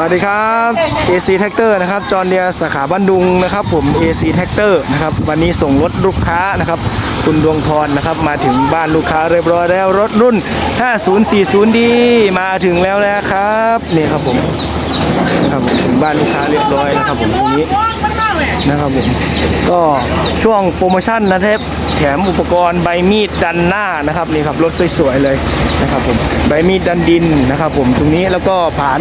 วัสดีครับ AC Tractor นะครับ จอห์นเดียสาขาบ้านดุงนะครับผม AC Tractor นะครับ วันนี้ส่งรถลูกค้านะครับ คุณดวงพรนะครับ มาถึงบ้านลูกค้าเรียบร้อยแล้วรถรุ่น 5040D มาถึงแล้วนะครับนี่ครับผมนะครับผมถึงบ้านลูกค้าเรียบร้อยนะครับผมตรงนี้นะครับผมก็ช่วงโปรโมชั่นนะเทปแถมอุปกรณ์ใบมีดดันหน้านะครับนี่ครับรถสวยๆเลยนะครับผมใบมีดดันดินนะครับผมตรงนี้แล้วก็ผาน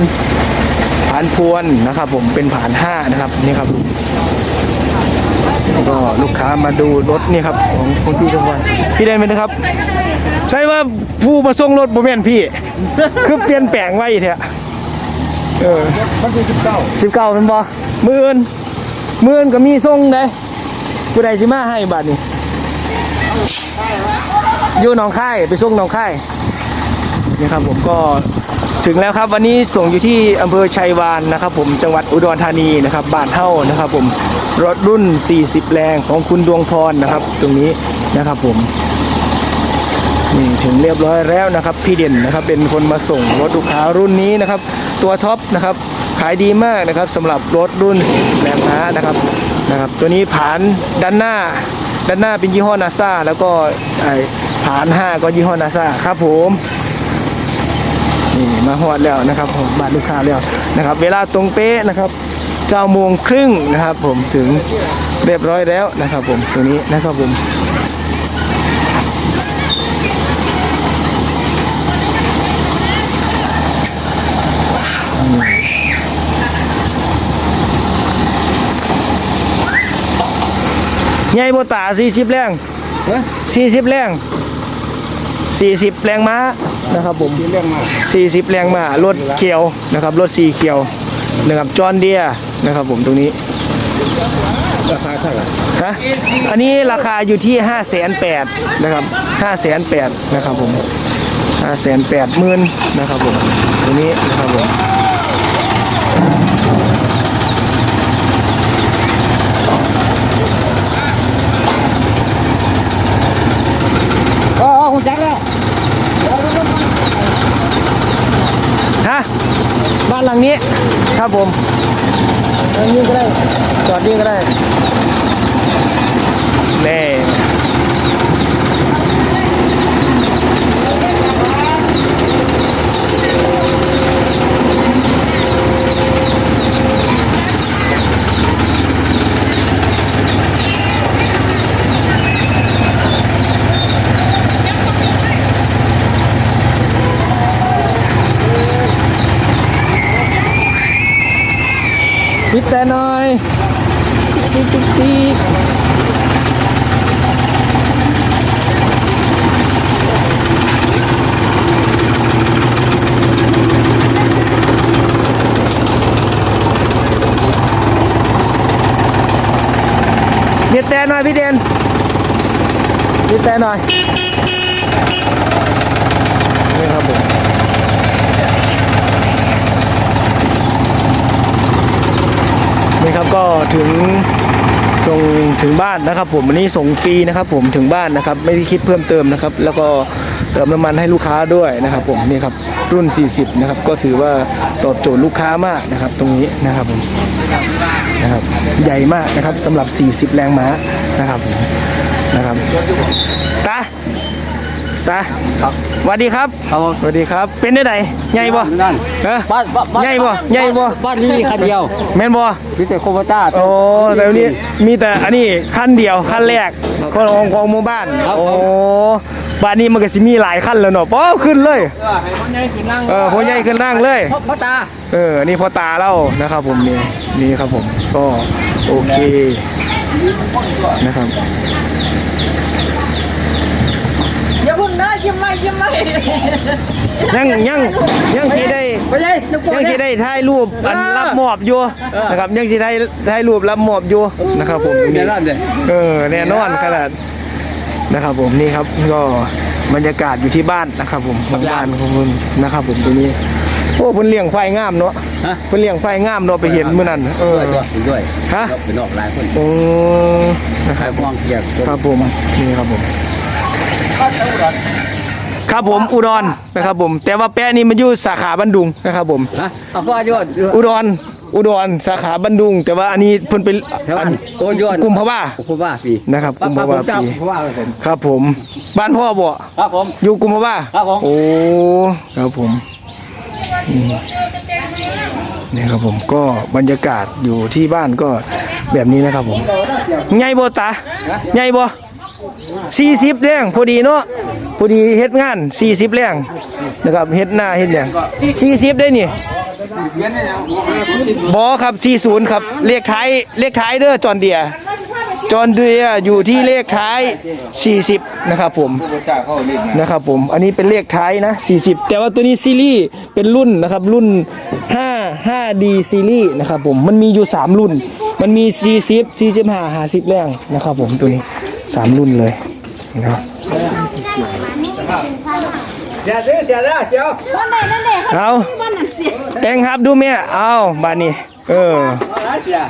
านพวนนะครับ ผมเป็นผานห้านะครับนี่ครับแล้วก็ลูกค้ามาดูรถนี่ครับของคุณพี่ทุกวันพี่ได้ไหมนะครับ ใช่ว่าผู้มาส่งรถโมเมนพี่ คือเปลี่ยนแปลงไว้เถอะเออมันคือสิบเก้าสิบเก้าเป็นบ่มื่นมื่นก็มีส่งได้ผู้ใดสิมาให้บัตรนี่อยู่หนองค่ายไปส่งหนองค่ายนี่ครับผมก็ ถึงแล้วครับวันนี้ส่งอยู่ที่อำเภอชัยวานนะครับ ผมจังหวัดอุดรธานีนะครับบ้านเท่านะครับ ผมรถรุ่น 40 แรงของคุณดวงพรนะครับ ตรงนี้นะครับผมนี่ถึงเรียบร้อยแล้วนะครับ พี่เด่นนะครับเป็นคนมาส่งรถลูกค้ารุ่นนี้นะครับ ตัวท็อปนะครับขายดีมากนะครับสำหรับรถรุ่นแรงม้านะครับนะครับ ตัวนี้ผานด้านหน้า ด้านหน้าเป็นยี่ห้อนาซาแล้วก็ไอ้ผาน 5 ก็ยี่ห้อนาซาครับผม นี่มาฮอดแล้วนะครับผมบาทลูกค้าแล้วนะครับ เวลาตรงเป๊ะนะครับ9โมงครึ่งนะครับ ผมถึงเรียบร้อยแล้วนะครับ ผมตัวนี้นะครับผมใหญ่บ่ตา40แรงเฮ้ย40แรง 40 แรงม้านะครับผมเรื่องมาก40 แรงม้ารถเขียวนะครับรถสีเขียวนะครับจอห์นเดียนะครับผมตรงนี้ราคาเท่าไหร่ฮะอันนี้ราคาอยู่ที่ 5 8 0 0 0นะครับ5 8 0 0 0นะครับผม5 8 0 0 0 0นะครับผมตรงนี้นะครับผม อ๋อคุณแจ็คแล้ว ฮะบ้านหลังนี้ ครับผมหลังนี้ก็ได้ จอดนี่ก็ได้แน่ ปิดแต่หน่อยติ๊กติ๊กติ๊กปิดแต่ห น่อยพี่เดนปิดแต่หน่อยนี่ครับก็ถึงส่งถึงบ้านนะครับ ผมวันนี้ส่งฟรีนะครับ ผมถึงบ้านนะครับ ไม่ได้คิดเพิ่มเติมนะครับ แล้วก็เติมน้ำมันให้ลูกค้าด้วยนะครับ ผมนี่ครับรุ่น 40 นะครับ ก็ถือว่าตอบโจทย์ลูกค้ามากนะครับ ตรงนี้นะครับผมนะครับใหญ่มากนะครับสำหรับ 40 แรงม้านะครับนะครับ ตาครับสวัสดีครับครับผม สวัสดีครับ เป็นได้ไหนใหญ่บ่นั่นเอ้อบ้านบ้านใหญ่บ่ใหญ่บ่บ้านนี้มีคันเดียวแม่นบ่มีแต่โคโบต้า โอ้แต่วันนี้มีแต่อันนี้ขั้นเดียวขั้นแรกของของของหมู่บ้านครับโอ้บ้านนี้มันก็สิมีหลายขั้นแล้วเนาะป้อขึ้นเลยเออให้พ่อใหญ่ขึ้นนั่งเออพ่อใหญ่ขึ้นนั่งเลยพ่อตาเออ นี่พ่อตาเล่านะครับผมนี่นี่ครับผม ก็โอเคนะครับอย่าพึ่ง นะยิ้มไม่ยิ้มไม่ยังยังยังสิได้พ่อใหญ่ลูกพ่อยังสิได้ถ่ายรูปอันรับมอบอยู่นะครับยังสิได้ถ่ายรูปรับมอบอยู่นะครับ ผมตรงเดี๋นี้ยวนั่นเด้เออแน่นอนขนาดนะครับผมนี่ครับก็บรรยากาศอยู่ที่บ้านนะครับ ผมของบ้านของคุณนะครับ ผมตรงนี้โอ้เพิ่นเลี้ยงไฟงามเนาะฮะเพิ่นเลี้ยงไฟงามเนาะไปเห็นมื้อนั้นเออด้วยด้วยฮะไปนอกหลายคนโอ้นะคใครรับมองเกียรติครับผมนี่ครับผม ครับผมอุดรนะครับผม แต่ว่าแปะนี่มันอยู่สาขาบันดุงนะครับผม ฮะเอาพ่อยอดอุดรอุดรสาขาบันดุง แต่ว่าอันนี้เพิ่นเป็นแถวบ้านโอ้ยอดกุมภาวะผมว่าปีนะครับกุมภาวะเจ้าปี ผมว่าเลยผมครับผมบ้านพ่อบ่ครับผม อยู่กุมภาวะครับผม โอ้ครับผมอืมนี่ครับผมก็บรรยากาศอยู่ที่บ้านก็แบบนี้นะครับผมไงบ่ตาไงบ่ สี่สิบแรงพอดีเนาะพอดีเฮ็ดงานสี่สิบแรงนะครับเฮ็ดหน้าเฮ็ดหยังสี่สิบได้นี่บอครับสี่ศูนย์ครับเลขท้ายเลขท้ายเด้อจอนเดียจอนเดียอยู่ที่เลขท้าย40นะครับผมนะครับผมอันนี้เป็นเลขท้ายนะ40แต่ว่าตัวนี้ซีรีส์เป็นรุ่นนะครับรุ่น5 5D ซีรีส์นะครับผมมันมีอยู่3รุ่น มันมี40 45 50แรงนะครับผมตัวนี้ 3รุ่นเลยนะครับเดี๋ยวเดี๋ยวเดี๋ยวเดี๋ยววันไหนนั่นแหละเอาวันนั้นเสียแต่งครับดูแม่เอาบานนี้เออ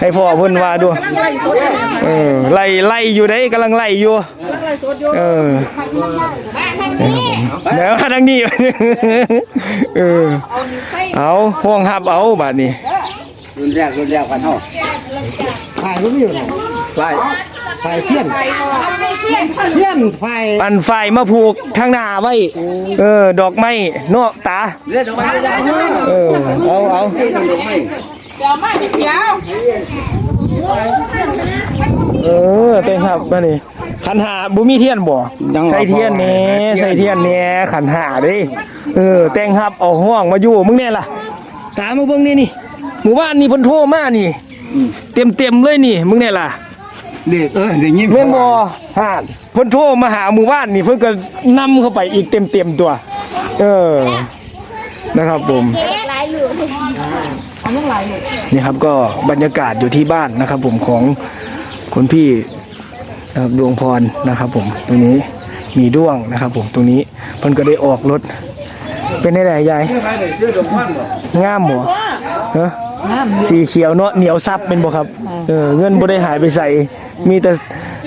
ให้พ่อเพิ่นว่าดูกำลังไล่สดอยู่นะเออไล่ไล่อยู่ได้กำลังไล่อยู่กำลังไล่สดอยู่เออเดี๋ยวมาทางนี้เออเอาห่วงหับเอาบาดนี้รุ่นแรกรุ่นแรกกันเท่าไฟรุ่นนี้เหรอไฟ ไฟเทียนไปก่อนเทียนไฟปันไฟมาผูกทางหน้าไว้ เออ ดอกไม้เนาะตาเลือดออกมาได้เออเอาเอาเดี๋ยวมาเดี๋ยวเออเต็งครับมานี่ขันหาบุมีเทียนบ่ใส่เทียนแหน่ใส่เทียนแหน่ขันหาเด้เออแต่งครับเอาห้องมาอยู่มึงเนี่ยล่ะตามมาเบิ่งนี่นี่หมู่บ้านนี่เพิ่นโทรมานี่ เต็มเต็มๆเลยนี่ มึงเนี่ยล่ะ เด็กเออเด็กยิ้มแม่นบ่ฮะเพิ่นโทรมาหาหมู่บ้านนี่เพิ่นก็นำเข้าไปอีกเต็มๆตัว เออนะครับผมนี่ครับก็บรรยากาศอยู่ที่บ้านนะครับ ผมของคุณพี่ดวงพรนะครับ ผมตรงนี้มีด้วงนะครับ ผมตรงนี้พ่นก็ได้ออกรถเป็นได้ไหนยายงามบ่เออ สีเขียวเนาะเหนียวซับเป็นบ่ครับเออเงินบ่ได้หายไปใส่ มีแต่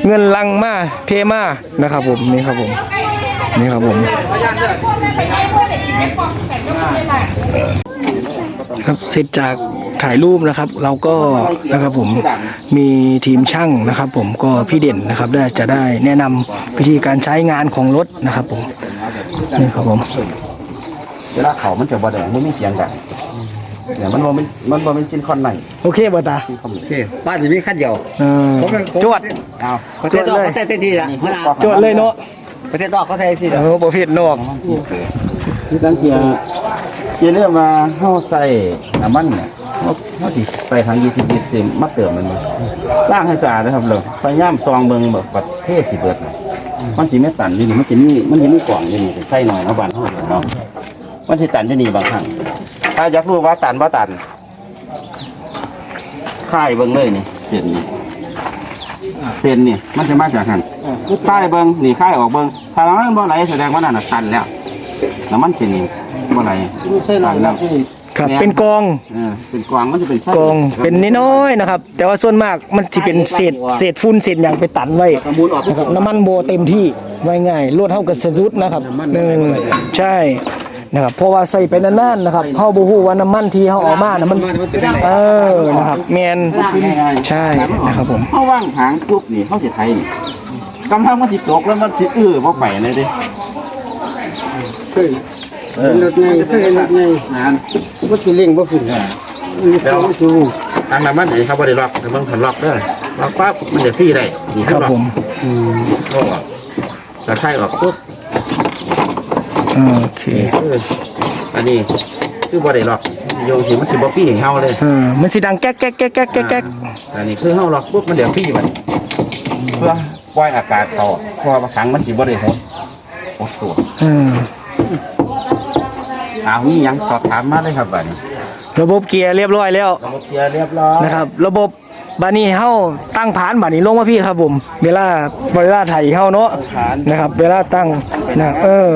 เงินลังมาเทมานะครับผมนี่ครับผมนี่ครับผมครับเสร็จจากถ่ายรูปนะครับ เราก็นะครับผมมีทีมช่างนะครับ ผมก็พี่เด่นนะครับได้จะได้แนะนำวิธีการใช้งานของรถนะครับผมนี่ครับผมเวลาเขามันจะบ่แดงไม่มีเสียงดัง เนี่ยมันบ่เป็นมันบ่เป็นซินคอนไหนโอเคบ่ตาโอเคบ้านจะมีขั้นเดียวเออจวดเอาประเทศนอกเขาใช้เต็มที่ละเวลาจวดเลยเนาะประเทศนอกเขาใช้ที่เออประเภทนอกที่ตั้งเกียร์เกียร์เรื่องมาเฮาใส่น้ำมันเนี่ยเฮาเฮาสิใส่ถัง20ลิตรสิมาเติมมันมาล้างให้สะอาดนะครับเลยพยายามซองเบิ่งแบบประเทศสิเบิดน่ะมันสิไม่ตันอยู่นี่มันสิมีมันสิมีกล่องอยู่นี่ใส่หน่อยเนาะบ้านเฮาเนาะมันสิตันอยู่นี่บางครั้ง ถ้าอยากรู้ว่าตันบ่ตันค่ายเบิ่งเลยนี่เส้นนี่เส้นนี่มันจะมาจากหันค่ายเบิงนี่ค่ายออกเบิงถ้าน้ำมันบ่ไหลแสดงว่านั่นน่ะตันแล้วน้ำมันเส้นนี่บ่ไหลตันแล้วครับเป็นกองเออเป็นกวางมันจะเป็นไส้กองเป็นน้อยๆนะครับ แต่ว่าส่วนมากมันจะเป็นเศษเศษฝุ่นเศษอย่างไปตันไว้กระมูลออกไปนะครับน้ำมันโบเต็มที่ไว้ง่ายรวดเท่ากับสะดุดนะครับเออใช่ นะครับเพราะว่าใส่ไปนานๆนะครับเฮาบ่ฮู้ว่าน้ำมันที่เฮาออกมานะมันเออนะครับแมนง่ายๆใช่นะครับผมเฮาว่างหางปุ๊บนี่เฮาสิไทยนี่กำลังมันสิตกแล้วมันสิอื้อบ่ไปเลยเด้เออรถไงเพื่อนรถไงงานก็จะเล่งบ่ขึ้นอะมีเขาจูทางน้ำมันนี่เขาบ่ได้ล็อกแต่เบิ่งคันล็อกเด้อล็อกปั๊บมันจะฟรีได้นี่ครับผมก็กระไทยออกปุ๊บ โอเคเอออันนี้คือบ่ได้ล็อกโยงสิมันสิบ่ฟรีให้เฮาเลยเออมันสิดังแก๊กแก๊กแก๊กแก๊กแก๊กแก๊กแต่นี่คือเฮาล็อกปุ๊บมันเดี๋ยวฟรีบัดเพื่อปล่อยอากาศเข้าเพราะว่าบางครั้งมันสิบ่ได้หดหดตัวเอออ้าวมีหยังสอบถามมาเลยครับบัดนี้ระบบเกียร์เรียบร้อยแล้ว ระบบเกียร์เรียบร้อยนะครับ ระบบ บานี้เฮาตั้งฐานบานี้ลงมาพี่ครับผม เวลาเวลาไถเฮาเนาะฐานนะครับ เวลาตั้งนะเออ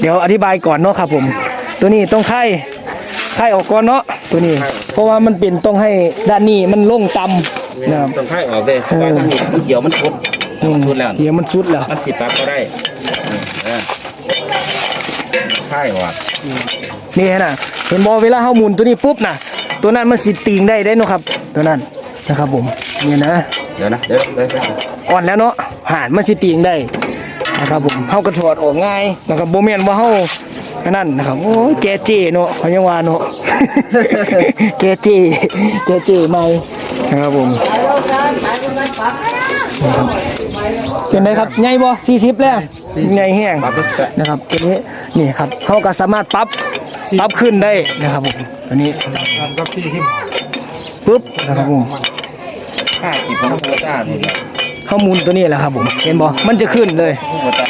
เดี๋ยวอธิบายก่อนเนาะครับผม ตัวนี้ต้องไข่ไข่ออกก่อนเนาะตัวนี้ เพราะว่ามันเป็นต้องให้ด้านนี้มันลงต่ำนะครับต้องค่ายออกเด้เพราะว่าทางนี้มันเกี่ยวมันชุดมันชุดแล้วเดี๋ยวมันสุดแล้วมันสิปรับก็ได้เออค่ายว่ะนี่นะเห็นบอเวลาเฮาหมุนตัวนี้ปุ๊บนะตัวนั้นมันสิตีงได้ได้เนาะครับ ตัวนั้น นะครับผมนี่นะเดี๋ยวนะเดี๋ยวเดี๋ยวเดี๋ยวอ่อนแล้วเนาะหานมันสิตีงได้นะครับผมเฮากระถอดออกง่ายนะครับบ่แม่นว่าเฮาอันนั้นนะครับโอ้ยแกเจเนาะเขายังว่าเนาะ แกเจแกเจใหม่นะครับผมเป็นไงครับใหญ่บ่40แล้วใหญ่แห้งปั๊บปุ๊บนะครับตัวนี้นี่ครับเขาก็สามารถปรับปรับขึ้นได้นะครับผมตัวนี้กับที่ที่ปุ๊บนะครับผม ห้าสิบของโคต้านี่แหละเข้าหมุนตัวนี้แหละครับผมเห็นบ่มันจะขึ้นเลย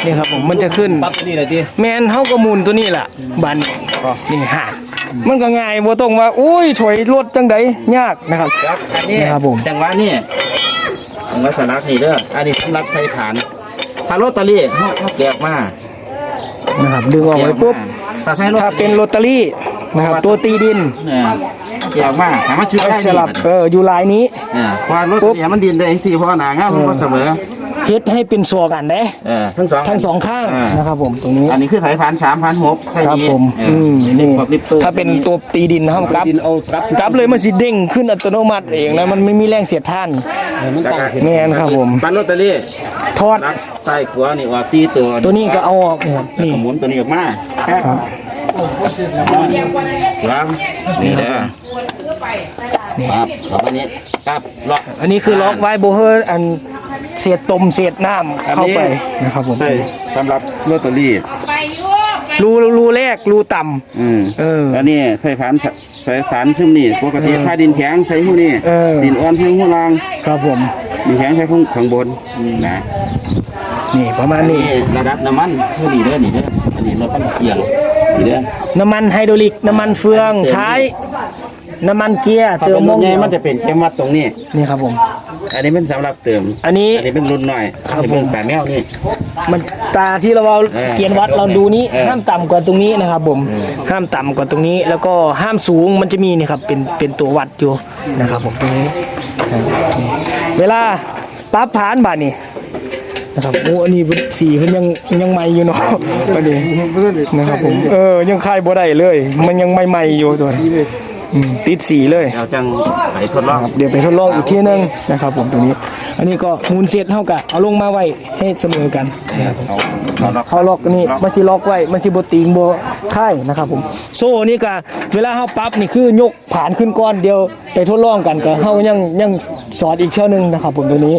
นี่ครับผมมันจะขึ้น ปั๊บนี่เลยดิแมนเขาก็หมุนตัวนี้แหละบันนี่ฮะมันก็ง่ายบ่ต้องว่าอุ้ยถอยรถจังไดยากนะครับ ครับอันนี้นะครับผม จังหวะนี่จังหวะสลักนี่เด้ออันนี้สำหรับใช้ฐานถ้าลอตเตอรี่เขาเขาแกะมานะครับดึงออกไว้ปุ๊บถ้าใช้รถถ้าเป็นลอตเตอรี่ นะครับ ตัวตีดินเนี่ยแกะมาถามว่าชุดเอาได้สลับเอออยู่ลายนี้เนี่ยเพราะว่ารถเนี่ยมันดินได้สี่เพราะหนางามมันก็เสมอเฮ็ดให้เป็นสัวกันเด้เออทั้งสองทั้งสองข้างอ่านนะครับผมตรงนี้ อันนี้คือสายพันสามพันหกใช่ครับดีผมเออือมนี่แบบลิปตู้ถ้าเป็นตัวตีดินนะครับกลับดินเอากลับกลับเลยมันสิเด้งขึ้นอัตโนมัติเองนะมันไม่มีแรงเสียดทานมันตั้งเห็นแม่นครับผมปันลอตเตอรี่ทอดรักใส่ขวานี่ออกสี่ตัวตัวนี้ก็เอาออกเนี่ยครับนี่หมุนตัวนี้ออกมาครับ ครับนี่เด้อนี่ครับแล้วอันนี้กับล็อกอันนี้คือล็อกไว้โบเฮอร์อันเศษตมเศษน้ำเข้าไปนะครับผมใช่สำหรับลอตเตอรี่รูรูแรกรูต่ำอืมเอออันนี้ใส่ฝันใส่ฝันซึ่งนี่ปกติเออถ้าดินแข็งใส่หูนี่เออดินอ่อนใส่หูล่างครับผมดินแข็งใส่ข้างข้างบนนะนี่ประมาณอันนี้นี้ระดับน้ำมันเท่านี้เด้อนี่เด้ออันนี้รถมันเอียง นี่เด้อน้ำมันไฮดรอลิก น้ำมันเฟืองท้าย น้ำมันเกียร์ถ้าเติเป็มนมรุ่งนใหญ่มันจะเป็นเข้มวัดตรงนี้นี่ครับผม อันนี้เป็นสำหรับเติม อันนี้อันนี้เป็นรุ่นหน่อยครับอันนี้เป็นผมแต่แมวนี่มันตาที่เราเอาเออเกียนวัดเราดูนี้เออห้ามต่ำกว่าตรงนี้นะครับผมห้ามต่ำกว่าตรงนี้ แล้วก็ห้ามสูงมันจะมีนี่ครับเป็นเป็นตัววัดอยู่นะครับผมตรงนี้นะครับนี่เวลาปั๊บผ่านบาทนี่ นะครับโอ้อันนี้สีเพิ่นยังยังใหม่อยู่เนาะประเดี๋ยวนะครับผมเออยังคายบ่ได้เลย มันยังใหม่ๆอยู่ตัวนี้อืม ติดสีเลย เราจังไปทดลองเดี๋ยวไปทดลองอีกทีนึงนะครับ ผมตรงนี้ อันนี้ก็หมูลเสร็จเท่ากับเอาลงมาไว้ให้เสมอกันนะครับเอาเอาล็อกเขาล็อกนี่มันสิล็อกไว้มันสิบ่ติงบ่ค่ายนะครับผมโซ่นี่ก็เวลาเฮาปรั๊บนี่คือยกผ่านขึ้นก้อนเดียวไปทดลองกันก็เฮายังยังสอนอีกเช่อนึงนะครับ ผมตัวนี้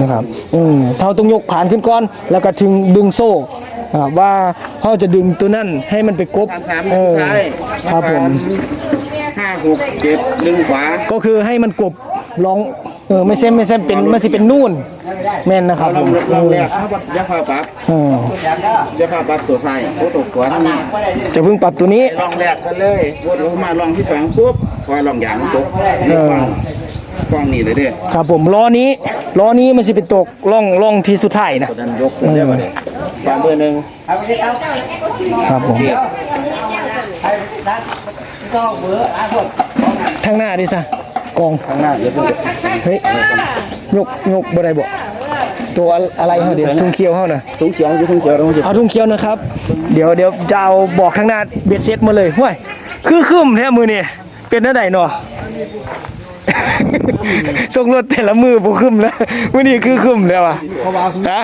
นะครับอืมเฮาต้องยกผ่านขึ้นก้อน แล้วก็ถึงดึงโซ่นะครับว่าเฮาจะดึงตัวนั้นให้มันไปกบสามเออซ้ายครับผม ห้าหกเจ็ดหนึ่งขวาก็คือให้มันกบลองเออไม่ใช่ไม่ใช่เป็นมันสิเป็นนู่นแม่นนะครับเราผมลองแรกเขาบอกอยาเข้าปรับเอออยาเข้าปรับตัวซ้ายโอ้ตัวขวาทั้งนี้จะเพิ่งปรับตัวนี้ลองแรกกันเลยวนลงมาลองที่สองปุ๊บพอลองอย่างตกนี่ฟังฟังนี่เลยเด้อครับผมล้อนี้ล้อนี้มันสิเป็นตกล่องล่องที่สุดท้ายนะตัวนั้นยกขึ้นได้ป่ะเนี่ยฟังเบอร์หนึ่งครับผม ทางหน้าดิซะกองข้างหน้าเดี๋ยวเพิ่งเฮ้ยยกยกบ่ได้บ่ตัวอะไรเฮาเดี๋ยวทุ่งเขียวเฮาน่ะถุงเขียวอยู่ถุงเขียวเราจะเอาทุ่งเขียวนะครับ เดี๋ยวเดี๋ยวจะเอาบอกทางหน้าเบ็ดเซ็ตมาเลยห้วยคือคึมแท้มือนี่เป็นเท่าใดเนาะส่งรถแต่ละมือบ่คึมแล้วมื้อนี้คือคึมแล้วอะฮะ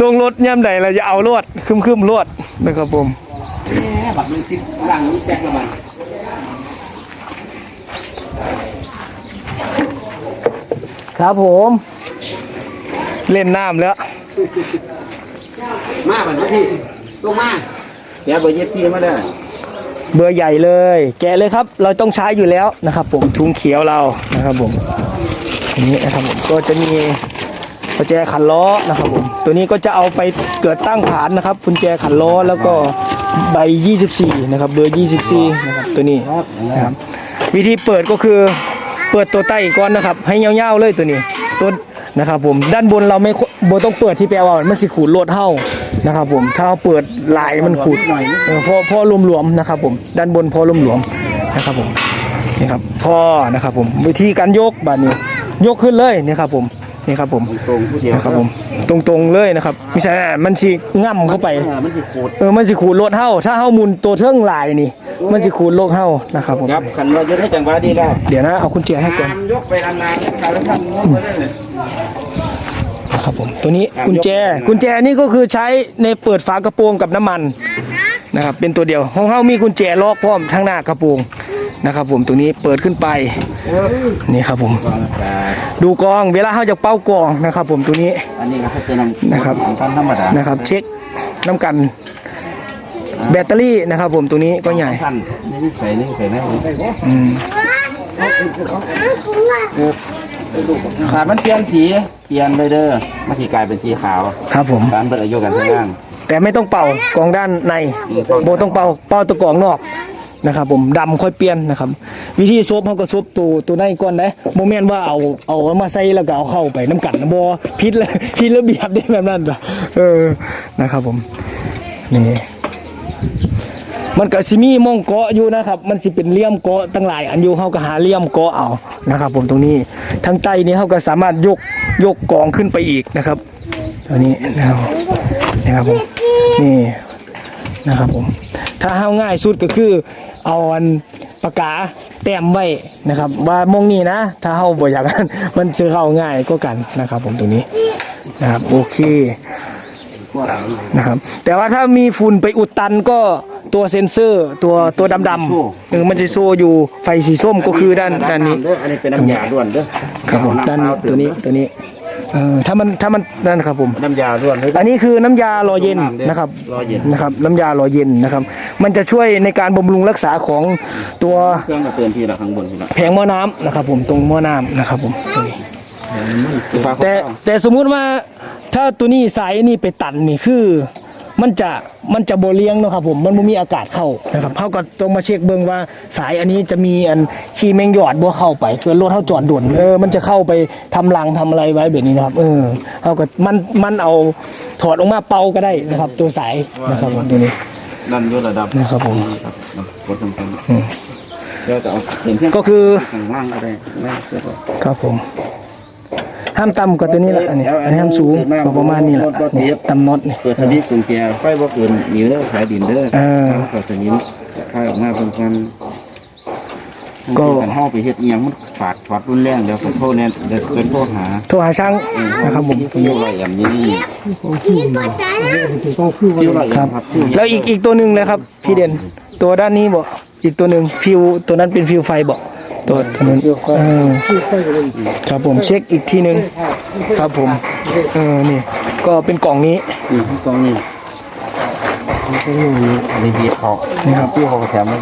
ส่งรถย่ำใดเราจะเอารถคึมคึมๆรถนะครับผม บัตรมันสิบหลังแจกละบัตรครับผม เล่นน้ำแล้ว มาบัตรที่ลงมาแกเบอร์ยี่สิบสี่มาได้เบอร์ใหญ่เลย แกะเลยครับ เราต้องใช้อยู่แล้วนะครับ ผมทุงเขียวเรานะครับผมอันนี้นะครับผมก็จะมีกุญแจขันล้อนะครับผมตัวนี้ก็จะเอาไปเกิดตั้งฐานนะครับกุญแจขันล้อแล้วก็ ใบ 24 นะครับ เบอร์ 24 นะครับ ตัวนี้นะครับวิธีเปิดก็คือเปิดตัวใต้ก่อนนะครับ ให้เงาๆเลยตัวนี้ตัวนะครับผมด้านบนเราไม่บต้องเปิดที่แปลว่ามันสิขูดโลดเท่านะครับผมถ้าเราเปิดลายมันขูดเออพอพอรวมๆนะครับผมด้านบนพอรวมๆนะครับผมนี่ครับพอนะครับผมวิธีการยกแบบนี้ ยกขึ้นเลยนี่ครับผม นี่ครับผมตรงผู้เดียวนะครับผม ตรงๆเลยนะครับมิใช่มันสิง่ำเข้าไปเออมันสิขูดเออมันสิขูดรถเฮาถ้าเฮาหมุนตัวเทิงหลายนี่ มันสิขูดโลกเฮานะครับผม ครับคันว่าจะได้จังหวะดีแล้วเดี๋ยวนะเอากุญแจให้ก่อนตามยกไปนานๆนะครับแล้วทำงบไปเลยนะครับผมตัวนี้กุญแจกุญแจนี่ก็คือใช้ในเปิดฝากระโปรงกับน้ำมันนะครับเป็นตัวเดียวของเฮามีกุญแจล็อกพร้อมทั้งหน้ากระโปรง นะครับผมตัวนี้เปิดขึ้นไปนี่ครับผมดูกองเวลาเฮาจะเป้ากองนะครับ ผมตัวนี้อันนี้ก็เป็นน้ำนะครับท่านธรรมดานะครับ เช็คน้ำกัน แบตเตอรี่นะครับ ผมตัวนี้ก็ใหญ่ท่านนี่ใส่นี่ใส่นั่นอืมขาดมันเปลี่ยนสีเปลี่ยนเลยเด้อมันสีกลายเป็นสีขาวครับผมตามเปิดอายุกันใช้งานแต่ไม่ต้องเป่ากองด้านในโบต้องเป่าเป่าตัวกองนอก นะครับผมดำค่อยเปลี่ยนนะครับ วิธีซบเขาก็ซบตัวตัวในก่อนนะโมเมนต์ว่าเอาเอามาใส่แล้วก็เอาเข้าไปน้ำกันนะบอพิษเลยพิษระเบียบได้แบบนั้นเหรอเออนะครับผมนี่มันก็สิมีมองเกาะอยู่นะครับ มันสิเป็นเลี่ยมเกาะตั้งหลายอันอยู่เขาก็หาเลี่ยมเกาะเอานะครับ ผมตรงนี้ทางใต้นี้เขาก็สามารถยกยกกองขึ้นไปอีกนะครับตัวนี้นะครับนะครับผมนี่นะครับผมถ้าเฮาง่ายสุดก็คือ เอาอันปากกาแต้มไว้นะครับ ว่ามองนี่นะ ถ้าเฮาบ่อยากนั้นมันจะเข้าง่ายก็กันนะครับ ผมตรงนี้นะครับโอเคนะครับ แต่ว่าถ้ามีฝุ่นไปอุดตันก็ตัวเซ็นเซอร์ตัวตัวดำๆเออมันจะโซอยู่ไฟสีส้มก็คือด้านด้านนี้เด้ออันนี้เป็นน้ำยาล้วนเด้อครับผมด้านนี้ตัวนี้ตัวนี้ เออถ้ามันถ้ามันนั่นนะครับผม น้ำยาล้วนเลย อันนี้คือน้ำยารอเย็นนะครับรอเย็น นะครับ น้ำยารอเย็นนะครับ มันจะช่วยในการบำรุงรักษาของตัวเครื่องก็เตือนพี่ละข้างบนพี่ละแผงหม้อน้ำนะครับ ผมตรงหม้อน้ำนะครับผมตรงนี้ฟ้าแต่แต่สมมุติว่าถ้าตัวนี้สายนี่ไปตันนี่คือ มันจะมันจะโบเลี้ยงเนาะครับผมมันบ่มีอากาศเข้านะครับเขาก็ต้องมาเช็คเบิ่งว่าสายอันนี้จะมีอันขี้แมงหยอดบ่เข้าไปเกิดรถเขาจอดด่วนเออมันจะเข้าไปทำรังทำอะไรไว้แบบนี้นะครับเออเขาก็มันมันเอาถอดออกมาเป่าก็ได้นะครับ ตัวสายนะครับผมตัวนี้ดันอยระดับนะครับผมครับกดตรงๆเดี๋ยวจะเอาเห็นเพียงก็คือข้างล่างก็ได้ไม่เสียก็ครับผม ห้ามต่ำกว่าตัวนี้แหละอันนี้อันนี้ห้ามสูงกว่าประมาณนี้แหละนี่ต่ำน็อตนี่เปิดสวิตช์กุญแจไฟบ่เกินนิ้วเด้อสายดินเด้อเออเปิดสวิตช์คายออกมาเพิ่นกันก็เฮาไปเฮ็ดอีหยังมันขาดช็อตรุนแรงเดี๋ยวขอโทษแน่เดี๋ยวเพิ่นโทษหาโทรหาช่างนะครับผมที่อยู่ไรอย่างนี้ที่อยู่ไรอย่างครับแล้วอีกอีกตัวหนึ่งเลยครับ พี่เด่นตัวด้านนี้บอกอีกตัวหนึ่งฟิวตัวนั้นเป็นฟิวไฟบอก ตัวตัวนั้นเออครับผมเช็คอีกทีหนึ่งครับผมเออนี่ ก็เป็นกล่องนี้นี่ตรงนี้อันนี้ดีเขานี่ครับที่เขาแถมมา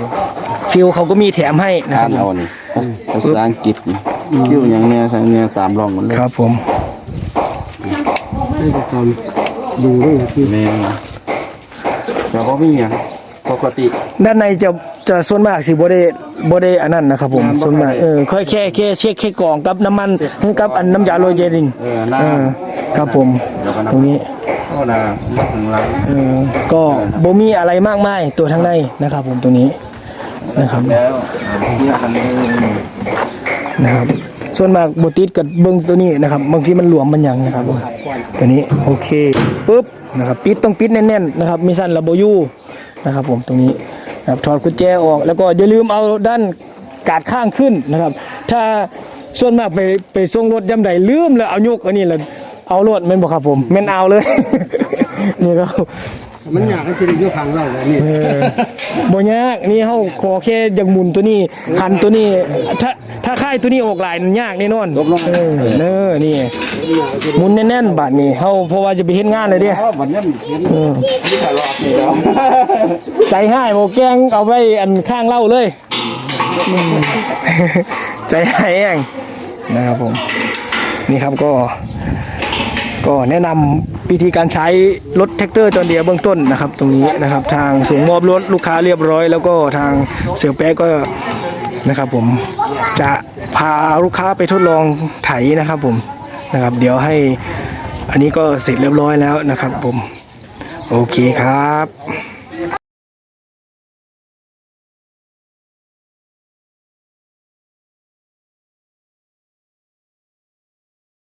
ฟิวเขาก็มีแถมให้นะคอ่ารับนเอานี่ภาษาอังกฤษนี่อยู่อย่างเนี้ยทางเนี้ยตามรองหมดเลยครับผมแม่นแต่บ่มีหยังปกติ ด้านในจะ จะส่วนมากสิบ่ได้บ่ได้อันนั้นนะครับผมน้ำบ่ส่วนมากค่อยเออค่อยแค่แค่เช็คแค่กล่องกับน้ำมันกับอันน้ำยาโรยเยลินเออน้ำ เออครับผมเดี๋ยวก่อนนะตรงนี้ โอ้นะข้างหล่างเออก็บ่มีอะไรมากมายตัวทางในนะครับ ผมตรงนี้นะครับแล้วเทียบกันเลยนะครับ ส่วนมากบติดกับเบิ้งตัวนี้นะครับบางทีมันหลวมมันหยังนะครับผมตัวนี้โอเคปุ๊บนะครับปิดต้องปิดแน่นๆนะครับมีสั้นระบบยูนะครับ ผมตรงนี้นะ ครับถอดกุญแจออกแล้วก็อย่าลืมเอาด้านกาดข้างขึ้นนะครับ ถ้าส่วนมากไปไปทรงรถย่ำใดลืมแล้วเอายกอันนี้แล้วเอารถเม่นบอกครับผมแม่นเอาเลย นี่ครับ มันอยากให้จะได้อยู่ข้างเราเลยนี่ เออบ่ยากนี่เฮาขอแค่อยากหมุนตัวนี้คันตัวนี้ ถ้าถ้าค่ายตัวนี้ออกหลายมันยากแน่นอนเออเนอนี่หมุนแน่นๆบาดนี้เฮาเพราะว่าจะไปเฮ็ดงานเลยเด้เพราะวันนี้มันเห็นเออที่ตลอดนี่แล้วใจให้บ่แกล้งเอาไว้อันข้างเล่าเลยอืมใจให้เองนะครับผม นี่ครับก็ ก็แนะนำ วิธีการใช้รถแท็กเตอร์จอเดียเบื้องต้นนะครับ ตรงนี้นะครับ ทางส่งมอบรถลูกค้าเรียบร้อย แล้วก็ทางเสือแป๊กก็นะครับผมจะพาลูกค้าไปทดลองไถนะครับผมนะครับ เดี๋ยวให้อันนี้ก็เสร็จเรียบร้อยแล้วนะครับผม โอเคครับ